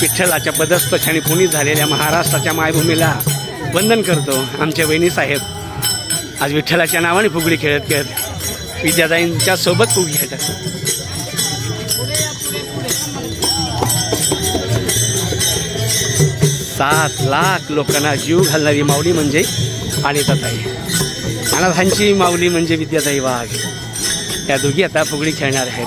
विठ्ठलाच्या पदस्पर्शाने पुनीत झालेल्या महाराष्ट्राच्या मायभूमीला वंदन करतो आमच्या वहिनी साहेब. आज विठ्ठलाच्या नावाने फुगडी खेळत खेळत विद्यादाईंच्या सोबत फुगडी खेळतात. सात लाख लोकांना जीव घालणारी माऊली म्हणजे अनिताताई अनाथांची माऊली म्हणजे विद्याताई वाघ. या दोघी आता फुगडी खेळणार आहेत.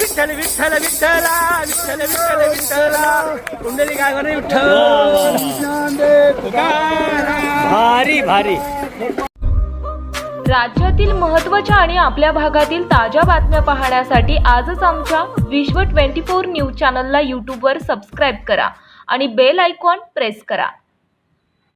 विठ्ठल विठ्ठला विठ्ठल विठ्ठल विठ्ठला विठ्ठल. कुंडली काय म्हणे विठ्ठल. भारी भारी. राज्यातील महत्त्वाच्या आणि आपल्या भागातील ताज्या बातम्या पाहण्यासाठी आजच आमच्या विश्व 24 न्यूज चॅनलला यूट्यूबवर सबस्क्राईब करा आणि बेल आयकॉन प्रेस करा.